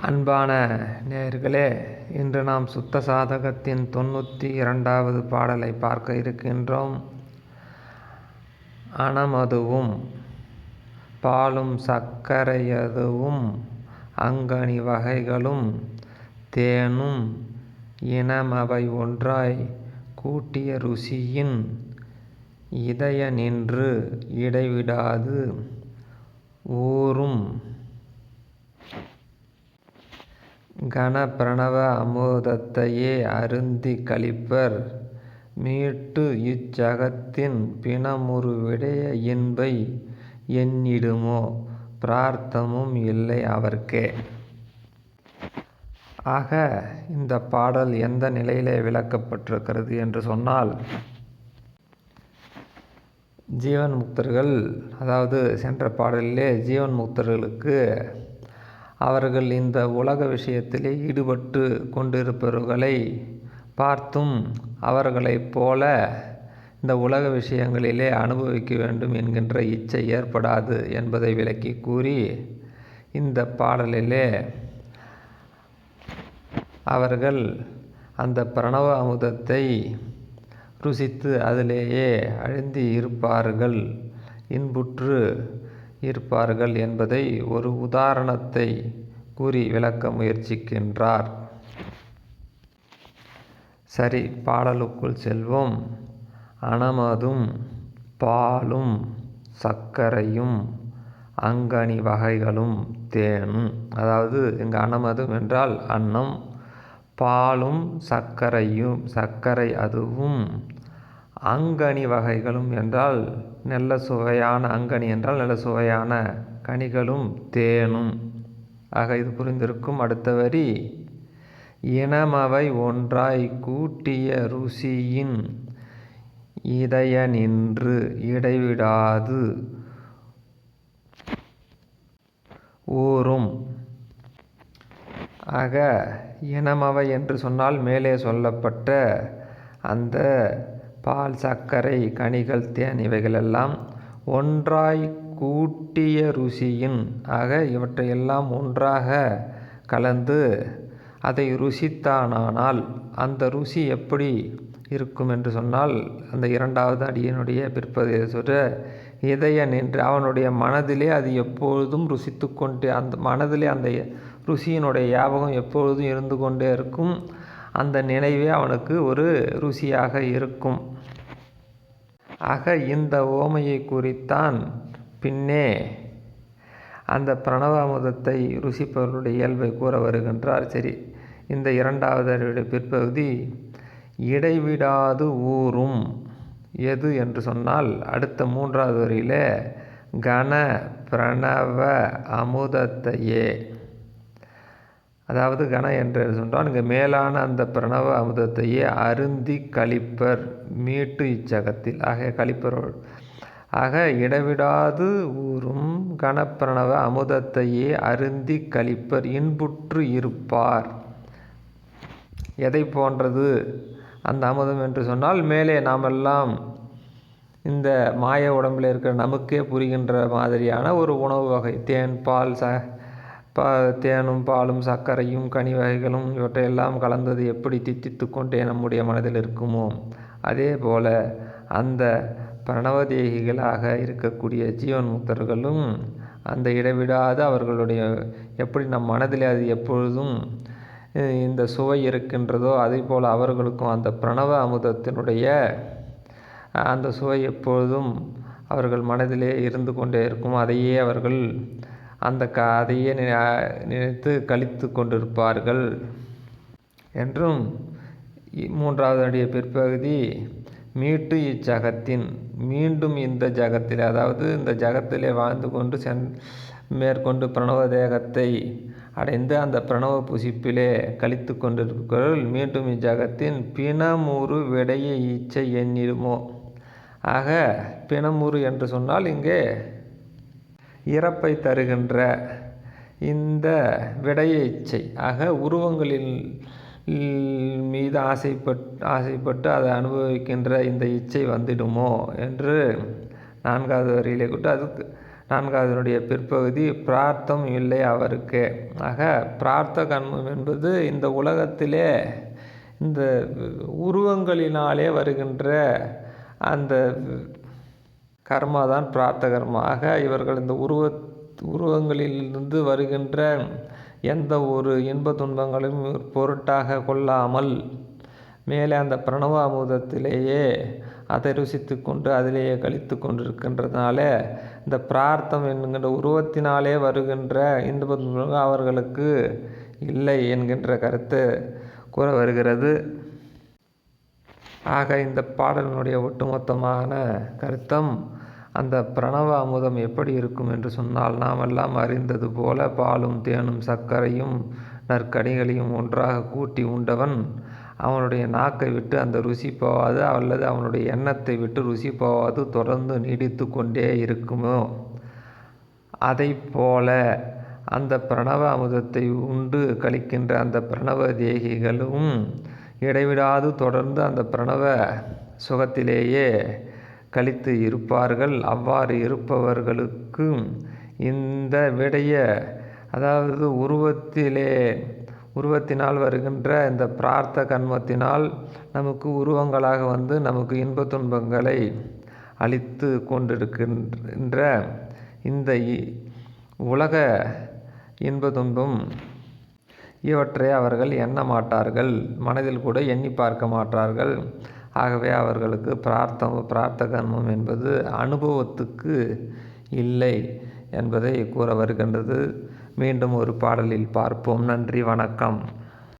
அன்பான நேயர்களே இன்று நாம் சுத்த சாதகத்தின் தொண்ணூற்றி இரண்டாவது பாடலை பார்க்க இருக்கின்றோம். அணமதுவும் பாலும் சர்க்கரையதுவும் அங்கனி வகைகளும் தேனும் இனமவை ஒன்றாய் கூட்டிய ருசியின் இதய நின்று இடைவிடாது. ஊறும் கன பிரணவ அமுதத்தையே அருந்திக் களிப்பர் மீட்டு இச்சகத்தின் பிணமுறு விடைய இன்பை எண்ணிடுமோ பிரார்த்தமும் இல்லை அவர்க்கே. ஆக இந்த பாடல் எந்த நிலையிலே விளக்கப்பட்டிருக்கிறது என்று சொன்னால் ஜீவன் முக்தர்கள் அதாவது சென்ற பாடலிலே ஜீவன் முக்தர்களுக்கு அவர்கள் இந்த உலக விஷயத்திலே ஈடுபட்டு கொண்டிருப்பவர்களை பார்த்தும் அவர்களைப் போல இந்த உலக விஷயங்களிலே அனுபவிக்க வேண்டும் என்கின்ற இச்சை ஏற்படாது என்பதை விளக்கி கூறி இந்த பாடலிலே அவர்கள் அந்த பிரணவ அமுதத்தை ருசித்து அதிலேயே அழுந்தி இருப்பார்கள் இன்புற்று இருப்பார்கள் என்பதை ஒரு உதாரணத்தை கூறி விளக்க முயற்சிக்கின்றார். சரி பாடலுக்குள் செல்வோம். அனமதும் பாலும் சர்க்கரையும் அங்கனி வகைகளும் தேனும் அதாவது இங்கே அனமதும் என்றால் அன்னம் பாலும் சர்க்கரையும் சர்க்கரை அதுவும் அங்கனி வகைகளும் என்றால் நல்ல சுவையான அங்கனி என்றால் நல்ல சுவையான கனிகளும் தேனும். ஆக இது புரிந்திருக்கும். அடுத்த வரி இனமவை ஒன்றாய் கூட்டிய ருசியின் இதய நின்று இடைவிடாது ஊறும். ஆக இனமவை என்று சொன்னால் மேலே சொல்லப்பட்ட அந்த பால் சர்க்கரை கனிகள் தேன் இவைகளெல்லாம் ஒன்றாய் கூட்டிய ருசியின் ஆக இவற்றையெல்லாம் ஒன்றாக கலந்து அதை ருசித்தானானால் அந்த ருசி எப்படி இருக்கும் என்று சொன்னால் அந்த இரண்டாவது அடியினுடைய பிற்பகுதியை சொல்ற இதய நின்று அவனுடைய மனதிலே அது எப்பொழுதும் ருசித்து கொண்டு அந்த மனதிலே அந்த ருசியினுடைய ஞாபகம் எப்பொழுதும் இருந்து கொண்டே இருக்கும். அந்த நினைவே அவனுக்கு ஒரு ருசியாக இருக்கும். ஆக இந்த ஓமையை குறித்தான் பின்னே அந்த பிரணவ அமுதத்தை ருசிப்பவர்களுடைய இயல்பை கூற வருகின்றார். சரி இந்த இரண்டாவது பிற்பகுதி இடைவிடாது ஊறும் எது என்று சொன்னால் அடுத்த மூன்றாவது வரியிலே கன பிரணவ அமுதத்தையே. அதாவது கன என்று சொன்னால் இங்கே மேலான அந்த பிரணவ அமுதத்தையே அருந்தி கழிப்பர் மீட்டு இச்சகத்தில். ஆக களிப்பர் ஆக இடைவிடாது ஊறும் கனப்பிரணவ அமுதத்தையே அருந்தி கழிப்பர் இன்புற்று இருப்பார். எதை போன்றது? அந்த அமுதம் என்று சொன்னால் மேலே நாமெல்லாம் இந்த மாய உடம்பில் இருக்கிற நமக்கே புரிகின்ற மாதிரியான ஒரு உணவு வகை தேன் பால் ச பா தேனும் பாலும் சர்க்கரையும் கனி வகைகளும் இவற்றையெல்லாம் கலந்தது எப்படி தித்தித்து கொண்டே நம்முடைய மனதில் இருக்குமோ? அதே போல் அந்த பிரணவதேகிகளாக இருக்கக்கூடிய ஜீவன் முக்தர்களும் அந்த இடைவிடாது அவர்களுடைய எப்படி நம் மனதில் அது எப்பொழுதும் இந்த சுவை இருக்கின்றதோ அதே போல் அவர்களுக்கும் அந்த பிரணவ அமுதத்தினுடைய அந்த சுவை எப்பொழுதும் அவர்கள் மனதிலே இருந்து கொண்டே இருக்கும் அதையே அவர்கள் அந்த கதையை நினைத்து கழித்து கொண்டிருப்பார்கள். என்றும் மூன்றாவது அடிய பிற்பகுதி மீட்டு இச்சகத்தின் மீண்டும் இந்த ஜகத்தில் அதாவது இந்த ஜகத்திலே வாழ்ந்து கொண்டு சென் மேற்கொண்டு பிரணவ தேகத்தை அடைந்து அந்த பிரணவ புசிப்பிலே கழித்து கொண்டிருக்கிறவர்கள் மீண்டும் இச்சகத்தின் பிணமுறு விடைய இச்சை எண்ணிடுமோ? ஆக பிணமுறு என்று சொன்னால் இங்கே இறப்பை தருகின்ற இந்த விடைய இச்சை ஆக உருவங்களில் மீது ஆசைப்பட் ஆசைப்பட்டு அதை அனுபவிக்கின்ற இந்த இச்சை வந்துடுமோ என்று நான்காவது வரியிலே கூட்டு அதுக்கு நான்காவதனுடைய பிற்பகுதி பிரார்த்தம் இல்லை அவருக்கு. ஆக பிரார்த்த கண்மம் என்பது இந்த உலகத்திலே இந்த உருவங்களினாலே வருகின்ற அந்த கர்மா தான் பிரார்த்த கர்மா ஆக இவர்கள் இந்த உருவ உருவங்களிலிருந்து வருகின்ற எந்த ஒரு இன்ப துன்பங்களையும் பொருட்டாக கொள்ளாமல் மேலே அந்த பிரணவ அமுதத்திலேயே அதை ருசித்து கொண்டு அதிலேயே கழித்து கொண்டிருக்கின்றதுனால இந்த பிரார்த்தம் என்கின்ற உருவத்தினாலே வருகின்ற இன்ப துன்பங்கள் அவர்களுக்கு இல்லை என்கின்ற கருத்து கூற வருகிறது. ஆக இந்த பாடலினுடைய ஒட்டுமொத்தமான கருத்தம் அந்த பிரணவ அமுதம் எப்படி இருக்கும் என்று சொன்னால் நாமெல்லாம் அறிந்தது போல பாலும் தேனும் சர்க்கரையும் நற்கனிகளையும் ஒன்றாக கூட்டி உண்டவன் அவனுடைய நாக்கை விட்டு அந்த ருசி போவாது அல்லது அவனுடைய எண்ணத்தை விட்டு ருசி போவாது தொடர்ந்து நீடித்து கொண்டே இருக்குமோ? அதை போல அந்த பிரணவ அமுதத்தை உண்டு கழிக்கின்ற அந்த பிரணவ தேகிகளும் இடைவிடாது தொடர்ந்து அந்த பிரணவ சுகத்திலேயே கழித்து இருப்பார்கள். அவ்வாறு இருப்பவர்களுக்கும் இந்த விடைய அதாவது உருவத்திலே உருவத்தினால் வருகின்ற இந்த பிரார்த்த கண்மத்தினால் நமக்கு உருவங்களாக வந்து நமக்கு இன்ப துன்பங்களை அளித்து கொண்டிருக்கின்ற இந்த உலக இன்ப துன்பம் இவற்றை அவர்கள் எண்ண மாட்டார்கள். மனதில் கூட எண்ணி பார்க்க மாட்டார்கள். ஆகவே அவர்களுக்கு பிரார்த்தம் பிரார்த்த கர்மம் என்பது அனுபவத்துக்கு இல்லை என்பதை கூற வருகின்றது. மீண்டும் ஒரு பாடலில் பார்ப்போம். நன்றி வணக்கம்.